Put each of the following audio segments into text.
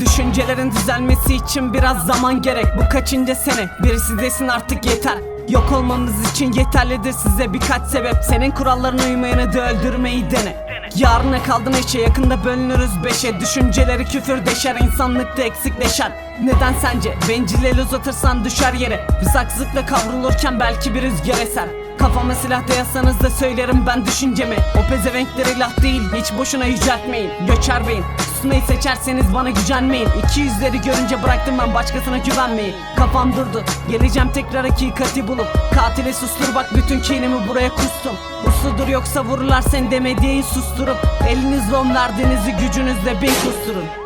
Düşüncelerin düzelmesi için biraz zaman gerek. Bu kaçıncı sene? Birisi desin artık yeter. Yok olmamız için yeterlidir size birkaç sebep. Senin kurallarına uymayanı da öldürmeyi dene. Yarına kaldın eşe yakında bölünürüz beşe. Düşünceleri küfür deşer insanlıkta eksikleşer. Neden sence? Bencil el uzatırsan düşer yere. Biz haksızlıkla kavrulurken belki bir rüzgar eser Kafama silah dayasanız da söylerim ben düşüncemi. O pezevenkleri laf değil hiç boşuna yüceltmeyin. Göçer beyin. Susmayı seçerseniz bana gücenmeyin. İki yüzleri görünce bıraktım ben başkasına güvenmeyi Kafam durdu. Geleceğim tekrar hakikati bulup. Katili sustur bak bütün kinimi buraya kustum. Usludur yoksa vururlar sen demediği susturup Elinizle on verdiğinizi gücünüzle bin kusturun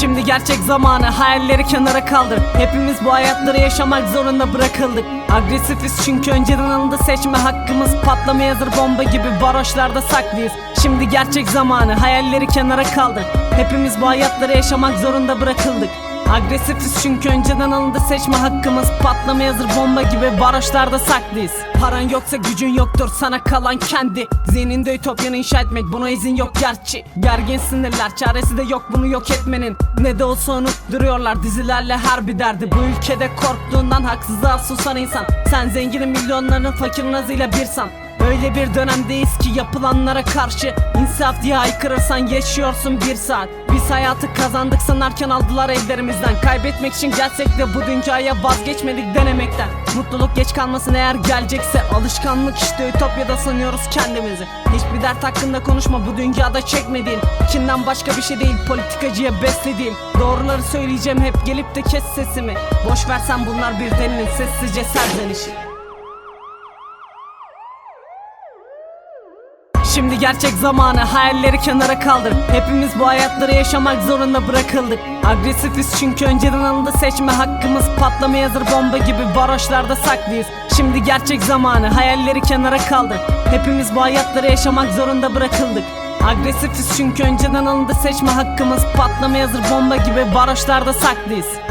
Şimdi gerçek zamanı hayalleri kenara kaldır. Hepimiz bu hayatları yaşamak zorunda bırakıldık. Agresifiz çünkü önceden alındı seçme hakkımız. Patlamaya hazır bomba gibi varoşlarda saklıyız. Şimdi gerçek zamanı hayalleri kenara kaldır. Hepimiz bu hayatları yaşamak zorunda bırakıldık. Agresifiz çünkü önceden alındı seçme hakkımız. Patlamaya hazır bomba gibi varoşlarda saklıyız Paran yoksa gücün yoktur sana kalan kendi. Zihninde ütopyanı inşa etmek buna izin yok gerçi. Gergin sinirler çaresi de yok bunu yok etmenin. Ne de olsa unutturuyorlar dizilerle her bir derdi. Bu ülkede korktuğundan haksızlığa susan insan. Sen zenginin milyonların fakir nazıyla bir san Öyle bir dönemdeyiz ki yapılanlara karşı insaf diye haykırırsan yaşıyorsun bir saat. Biz hayatı kazandık sanarken aldılar ellerimizden. Kaybetmek için gelsek de bu dünyaya vazgeçmedik denemekten Mutluluk geç kalmasın eğer gelecekse. Alışkanlık işte ütopyada sanıyoruz kendimizi. Hiçbir dert hakkında konuşma bu dünyada çekmediğin. Kinden başka bir şey değil politikacıya beslediğim. Doğruları söyleyeceğim hep gelip de kes sesimi. Boş versen bunlar bir delinin sessizce serzenişi Şimdi gerçek zamanı hayalleri kenara kaldır. Hepimiz bu hayatları yaşamak zorunda bırakıldık. Agresifiz çünkü önceden alındı seçme hakkımız. Patlamaya hazır bomba gibi varoşlarda saklıyız. Şimdi gerçek zamanı hayalleri kenara kaldır. Hepimiz bu hayatları yaşamak zorunda bırakıldık. Agresifiz çünkü önceden alındı seçme hakkımız. Patlamaya hazır bomba gibi varoşlarda saklıyız